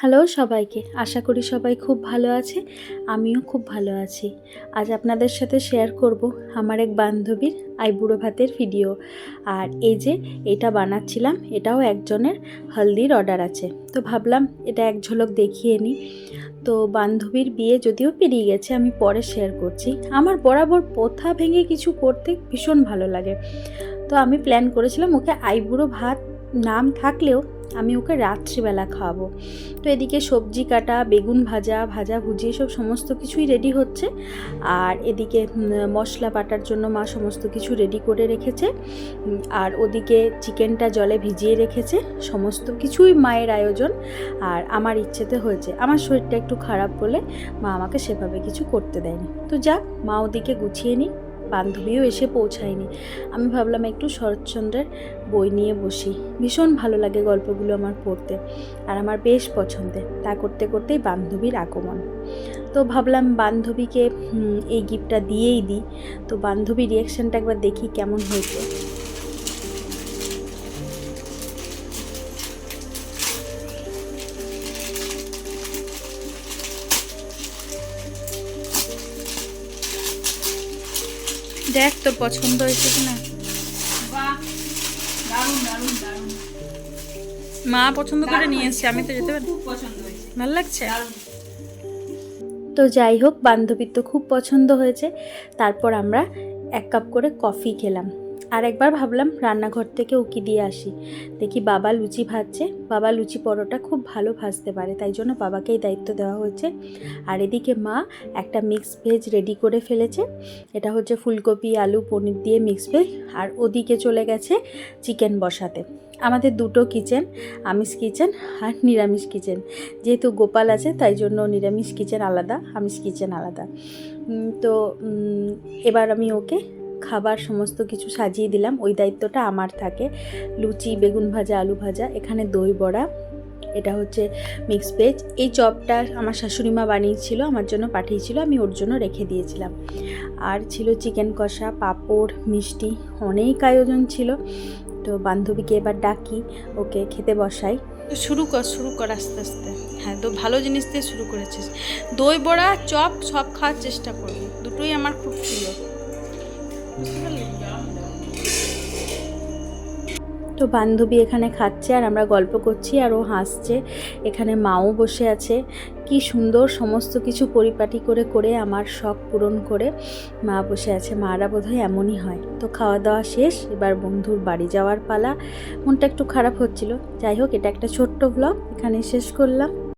Hello সবাইকে, আশা করি সবাই খুব ভালো আছে, আমিও খুব ভালো আছি। আজ আপনাদের সাথে শেয়ার করব আমার এক বান্ধবীর আইবুড়ো ভাতের ভিডিও আর এই যে এটা বানাচ্ছিলাম, এটাও একজনের হলদির অর্ডার আছে। তো ভাবলাম এটা এক ঝলক দেখিয়ে নিই তো বান্ধবীর বিয়ে যদিও পেরিয়ে গেছে, আমি পরে শেয়ার করছি। আমার বরাবর পোথা ভেঙে কিছু করতে ভীষণ ভালো লাগে। তো আমি প্ল্যান করেছিলাম ওকে আইবুড়ো ভাত নাম থাকলেও আমি ওকে রাত্রিবেলা খাওয়াবো। তো এদিকে সবজি কাটা, বেগুন ভাজা ভাজা ভুজি এসব সমস্ত কিছুই রেডি হচ্ছে। আর এদিকে মশলা বাটার জন্য মা সমস্ত কিছু রেডি করে রেখেছে। আর ওদিকে চিকেনটা জলে ভিজিয়ে রেখেছে। সমস্ত কিছুই মায়ের আয়োজন। আর আমার ইচ্ছেতে হয়েছে, আমার শরীরটা একটু খারাপ বলে মা আমাকে সেভাবে কিছু করতে দেয়নি। তো যাক, মা ওদিকে গুছিয়ে নিই। বান্ধবীও এসে পৌঁছায়নি। আমি ভাবলাম একটু শরৎচন্দ্রের বই নিয়ে বসি। ভীষণ ভালো লাগে গল্পগুলো আমার পড়তে আর আমার বেশ পছন্দের। তা করতে করতেই বান্ধবীর আগমন। তো ভাবলাম বান্ধবীকে এই গিফটটা দিয়েই দিই। তো বান্ধবীর রিয়াকশানটা একবার দেখি কেমন হয়েছে। দেখ তোর পছন্দ হয়েছে কিনা? না দারুণ দারুণ দারুণ। মা পছন্দ করে নিয়ে এসছে আমি তো যেতে পারি। পছন্দ ভালো লাগছে? তো যাই হোক বান্ধবীর তো খুব পছন্দ হয়েছে। তারপর আমরা এক কাপ করে কফি খেলাম। আর একবার ভাবলাম রান্নাঘর থেকে উকি দিয়ে আসি। দেখি বাবা লুচি ভাজছে। বাবা লুচি পরোটা খুব ভালো ভাজতে পারে, তাই জন্য বাবাকেই দায়িত্ব দেওয়া হয়েছে। আর এদিকে মা একটা মিক্স ভেজ রেডি করে ফেলেছে। এটা হচ্ছে ফুলকপি, আলু, পনির দিয়ে মিক্স ভেজ আর ওদিকে চলে গেছে চিকেন বসাতে। আমাদের দুটো কিচেন আমিষ কিচেন আর নিরামিষ কিচেন যেহেতু গোপাল আছে, তাই জন্য নিরামিষ কিচেন আলাদা, আমিষ কিচেন আলাদা। তো এবার আমি ওকে খাবার সমস্ত কিছু সাজিয়ে দিলাম। ওই দায়িত্বটা আমার থাকে। লুচি, বেগুন ভাজা, আলু ভাজা, এখানে দই বড়া, এটা হচ্ছে মিক্স ভেজ এই চপটা আমার শাশুড়ি মা বানিয়েছিল, আমার জন্য পাঠিয়েছিল, আমি ওর জন্য রেখে দিয়েছিলাম। আর ছিল চিকেন কষা, পাঁপড়, মিষ্টি, অনেক আয়োজন ছিল। তো বান্ধবীকে এবার ডাকি, ওকে খেতে বসাই। শুরু কর শুরু কর আস্তে আস্তে। হ্যাঁ তো ভালো জিনিস দিয়ে শুরু করেছিস। দই, বড়া, চপ, সব খাওয়ার চেষ্টা করবি। দুটোই আমার খুব প্রিয়। তো বান্ধবী এখানে খাচ্ছে আর আমরা গল্প করছি আর ও হাসছে। এখানে মাও বসে আছে। কি সুন্দর সমস্ত কিছু পরিপাটি করে করে আমার শখ পূরণ করে মা বসে আছে। মারা বোধহয় এমনই হয়। তো খাওয়া দাওয়া শেষ, এবার বন্ধুর বাড়ি যাওয়ার পালা। মনটা একটু খারাপ হচ্ছিল। যাই হোক, এটা একটা ছোট্ট ব্লগ এখানে শেষ করলাম।